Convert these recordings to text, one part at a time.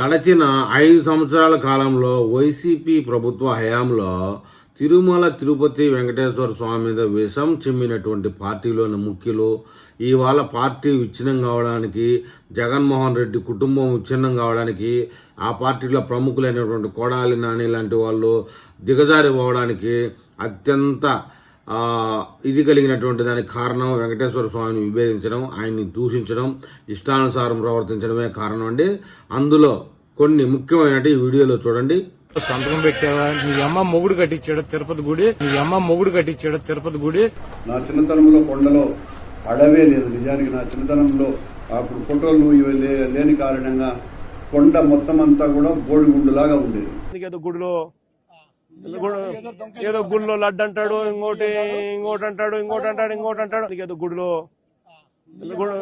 గడచిన ఐదు సంవత్సరాల కాలంలో వైసీపీ ప్రభుత్వ హయాంలో తిరుమల తిరుపతి వెంకటేశ్వర స్వామి మీద విషం చిమ్మినటువంటి పార్టీలోని ముఖ్యులు ఇవాళ పార్టీ విచ్ఛిన్నం కావడానికి జగన్మోహన్ రెడ్డి కుటుంబం విచ్ఛిన్నం కావడానికి ఆ పార్టీలో ప్రముఖులైనటువంటి కొడాలి నాని లాంటి వాళ్ళు దిగజారిపోవడానికి అత్యంత ఇది కలిగినటువంటి దానికి కారణం వెంకటేశ్వర స్వామిని విభేదించడం ఆయన్ని దూషించడం ఇష్టానుసారం ప్రవర్తించడమే కారణం అండి. అందులో కొన్ని ముఖ్యమైనటి ఈ వీడియోలో చూడండి. సంతకం పెట్టావా? నీ అమ్మ మొగుడు కట్టించాడు తిరుపతి గుడి. నీ అమ్మ మొగుడు కట్టించాడు తిరుపతి గుడి. నా చిన్నతనంలో కొండలో అడవే లేదు. నిజానికి నా చిన్నతనంలో అప్పుడు ఫోటోలు ఇవి లేని కారణంగా కొండ మొత్తం అంతా కూడా బోడిగుండులాగా ఉండేది. ఏదో గుడిలో ఏదో గుడి- ఏదో గుడిలో లడ్డు అంటాడు ఇంకోటి ఇంకోటి అంటాడు ఇంకోటి అంటాడు ఇంకోటి అంటాడు. ఏదో గుడిలో ఏదో గుడి-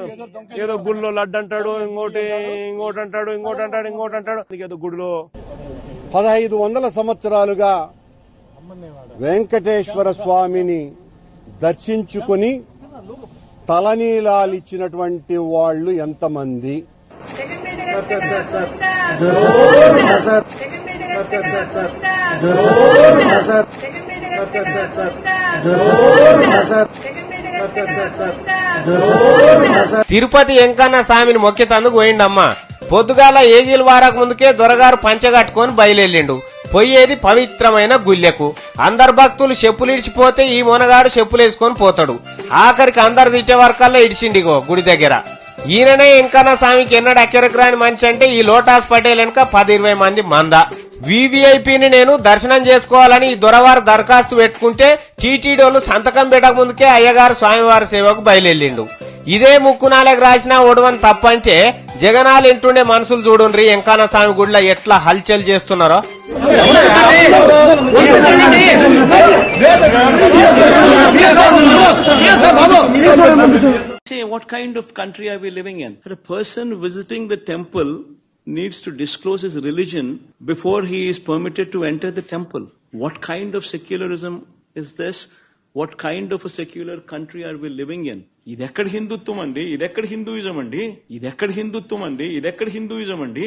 ఏదో గుడిలో లడ్డు అంటాడు ఇంకోటి ఇంకోటి అంటాడు ఇంకోటి అంటాడు ఇంకోటి అంటాడు. ఏదో గుడిలో పదహైదు వందల సంవత్సరాలుగా వెంకటేశ్వర స్వామిని దర్శించుకుని తలనీలాలిచ్చినటువంటి వాళ్ళు ఎంతమంది? తిరుపతి వెంకన్న స్వామిని మొక్కితందుకు పోయిండమ్మా. పొద్దుగాల ఏజీలు వారకు ముందుకే దొరగారు పంచగట్టుకొని బయలుదేరిండు. పోయేది పవిత్రమైన గుళ్ళెకు. అందరు భక్తులు చెప్పులు ఇడిచిపోతే ఈ మొనగాడు చెప్పులేసుకొని పోతాడు. ఆఖరికి అందరు తిట్టే వరకల్లా ఇడిచిండిగో గుడి దగ్గర. ఈయననే వెంకన్న స్వామికి ఎన్నడు అక్కడికి రాని మనిషి అంటే ఈ లోటాస్ పటేల్ వెనుక పది ఇరవై మంది మంద. వివిఐపిని నేను దర్శనం చేసుకోవాలని ఈ దొరవారు దరఖాస్తు పెట్టుకుంటే టీటీడోలు సంతకం పెట్టక ముందుకే అయ్యగారు స్వామివారి సేవకు బయలుదేరిండు. ఇదే ముక్కునాలకు రాసిన ఓడవని తప్పంటే జగనాలు ఇంటుండే మనుషులు చూడుండ్రి. ఎంకాన స్వామి గుడిలో ఎట్లా హల్చల్ చేస్తున్నారో? Say what kind of country are we living in? A person visiting the temple needs to disclose his religion before he is permitted to enter the temple. What kind of secularism is this? What kind of a secular country are we living in? ఇది ఎక్కడ హిందుత్వం అండి ఇది ఎక్కడ Hinduism అండి ఇది ఎక్కడ హిందుత్వం అండి ఇది ఎక్కడ హిందూయిజం అండి